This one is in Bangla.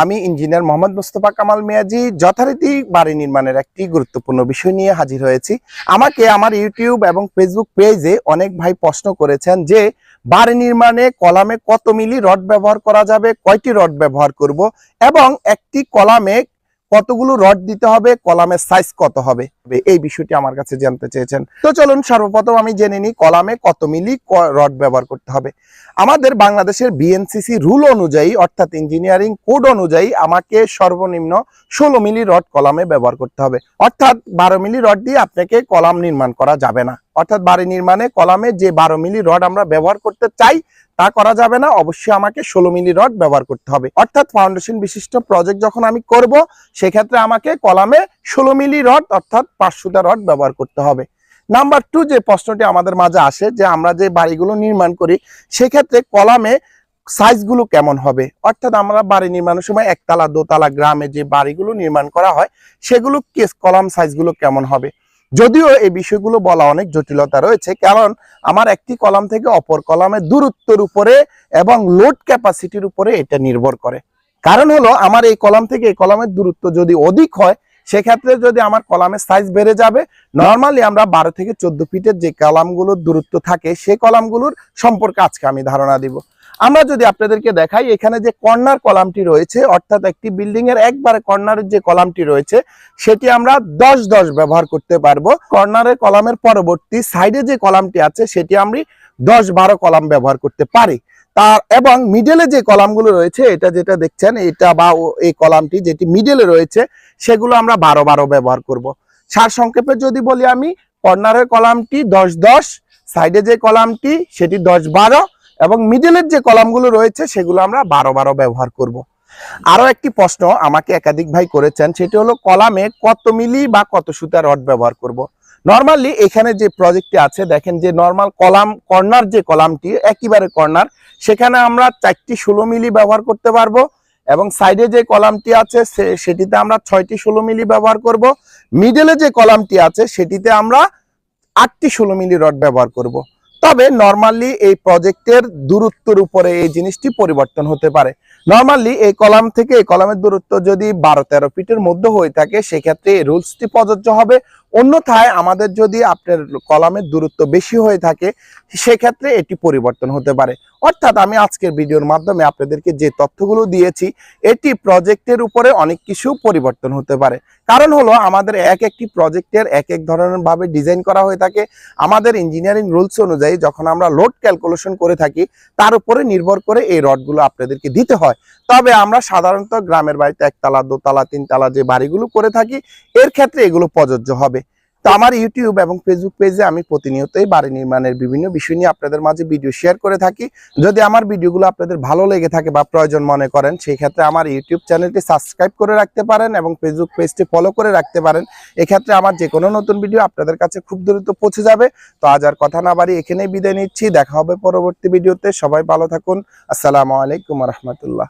আমি ইঞ্জিনিয়ার মোহাম্মদ মুস্তফা কামাল মিয়াজি, যথারীতি বাড়ি নির্মাণের একটি গুরুত্বপূর্ণ বিষয় নিয়ে হাজির হয়েছি। আমাকে আমার ইউটিউব এবং ফেসবুক পেজে অনেক ভাই প্রশ্ন করেছেন যে, বাড়ি নির্মাণে কলামে কত মিলি রড ব্যবহার করা যাবে, কয়টি রড ব্যবহার করব এবং একটি কলামে কতগুলো রড দিতে হবে, কলামের সাইজ কত হবে? এই বিষয়টি আমার কাছে জানতে চেয়েছেন। তো চলুন সর্বপ্রথম আমি জেনে নিই কলামে কত মিলি রড ব্যবহার করতে হবে। আমাদের বাংলাদেশের বিএনসিসি রুল অনুযায়ী, অর্থাৎ ইঞ্জিনিয়ারিং কোড অনুযায়ী আমাকে সর্বনিম্ন ষোলো মিলি রড কলামে ব্যবহার করতে হবে। অর্থাৎ বারো মিলি রড দিয়ে আপনাকে কলাম নির্মাণ করা যাবে না। অর্থাৎ বাড়ি নির্মাণে কলামে যে বারো মিলি রড আমরা ব্যবহার করতে চাই তা করা যাবে না। অবশ্যই আমাকে ষোলো মিলি রড ব্যবহার করতে হবে। অর্থাৎ ফাউন্ডেশন বিশিষ্ট প্রজেক্ট যখন আমি করব, সেক্ষেত্রে আমাকে কলামে ষোলো মিলি রড, অর্থাৎ পাঁচশোটা রড ব্যবহার করতে হবে। নাম্বার টু যে প্রশ্নটি আমাদের মাঝে আসে, যে আমরা যে বাড়িগুলো নির্মাণ করি, সেক্ষেত্রে কলামে সাইজগুলো কেমন হবে? অর্থাৎ আমরা বাড়ি নির্মাণের সময় একতলা, দোতলা গ্রামে যে বাড়িগুলো নির্মাণ করা হয়, সেগুলো কেস, কলাম সাইজগুলো কেমন হবে? যদিও এই বিষয়গুলো বলা অনেক জটিলতা রয়েছে, কারণ আমার একটি কলাম থেকে অপর কলামের দূরত্বের উপরে এবং লোড ক্যাপাসিটির উপরে এটা নির্ভর করে। কারণ হলো, আমার এই কলাম থেকে এই কলামের দূরত্ব যদি অধিক হয়, সেক্ষেত্রে যদি আমার কলামের সাইজ বেড়ে যাবে নর্মালি আমরা বারো থেকে চোদ্দ ফিটের যে কলামগুলোর দূরত্ব থাকে সেই কলামগুলোর সম্পর্কে আজকে আমি ধারণা দিব। আমরা যদি আপনাদেরকে দেখাই, এখানে যে কর্নার কলামটি রয়েছে, অর্থাৎ একটি বিল্ডিং এর একবারে কর্নারের যে কলামটি রয়েছে, সেটি আমরা দশ দশ ব্যবহার করতে পারব। কর্নারের কলামের পরবর্তী সাইডে যে কলামটি আছে, সেটি আমি দশ বারো কলাম ব্যবহার করতে পারি। তার এবং মিডলে যে কলামগুলো রয়েছে, এটা যেটা দেখছেন, এটা বা এই কলামটি যেটি মিডলে রয়েছে, সেগুলো আমরা বারো বারো ব্যবহার করব। সার সংক্ষেপে যদি বলি আমি, কর্নারের কলামটি দশ দশ, সাইডে যে কলামটি, সেটি দশ বারো এবং মিডলের যে কলামগুলো রয়েছে, সেগুলো আমরা বারো বারো ব্যবহার করব। আরও একটি প্রশ্ন আমাকে একাধিক ভাই করেছেন, সেটি হলো কলামে কত মিলি বা কত সুতা রড ব্যবহার করব। নর্মালি এখানে যে প্রজেক্টটি আছে, দেখেন যে নর্মাল কলাম কর্নার যে কলামটি, একেবারে কর্নার সেখানে আমরা চারটি ষোলো মিলি ব্যবহার করতে পারব এবং সাইডে যে কলামটি আছে সেটিতে আমরা ছয়টি ষোলো মিলি ব্যবহার করব। মিডলে যে কলামটি আছে, সেটিতে আমরা আটটি ষোলো মিলি রড ব্যবহার করব। তবে নর্মালি এই প্রজেক্টের দূরত্বের উপরে এই জিনিসটি পরিবর্তন হতে পারে। নর্মালি এই কলাম থেকে এই কলামের দূরত্ব যদি বারো তেরো ফিটের মধ্যে হয়ে থাকে, সেক্ষেত্রে এই রুলসটি প্রযোজ্য হবে। অন্যথায় আমাদের যদি আপনার কলামের দূরত্ব বেশি হয়ে থাকে, সেক্ষেত্রে এটি পরিবর্তন হতে পারে। অর্থাৎ আমি আজকের ভিডিওর মাধ্যমে আপনাদেরকে যে তথ্যগুলো দিয়েছি, এটি প্রজেক্টের উপরে অনেক কিছু পরিবর্তন হতে পারে। কারণ হলো, আমাদের এক একটি প্রজেক্টের এক এক ধরনের ভাবে ডিজাইন করা হয়ে থাকে। আমাদের ইঞ্জিনিয়ারিং রুলস অনুযায়ী যখন আমরা লোড ক্যালকুলেশন করে থাকি, তার উপরে নির্ভর করে এই রডগুলো আপনাদেরকে দিতে হয়। তবে আমরা সাধারণত গ্রামের বাড়িতে একতলা, দোতলা, তিনতলা যে বাড়িগুলো করে থাকি, এর ক্ষেত্রে এগুলো প্রযোজ্য হবে। তো আমার ইউটিউব এবং ফেসবুক পেজে আমি প্রতিনিয়তই বাড়ি নির্মাণের বিভিন্ন বিষয় নিয়ে আপনাদের মাঝে ভিডিও শেয়ার করে থাকি। যদি আমার ভিডিওগুলো আপনাদের ভালো লেগে থাকে বা প্রয়োজন মনে করেন, সেই ক্ষেত্রে আমার ইউটিউব চ্যানেলটি সাবস্ক্রাইব করে রাখতে পারেন এবং ফেসবুক পেজটি ফলো করে রাখতে পারেন। এক্ষেত্রে আমার যে কোনো নতুন ভিডিও আপনাদের কাছে খুব দ্রুত পৌঁছে যাবে। তো আজ আর কথা না বাড়ি এখানেই বিদায় নিচ্ছি। দেখা হবে পরবর্তী ভিডিওতে সবাই ভালো থাকুন। আসসালামু আলাইকুম রহমতুল্লাহ।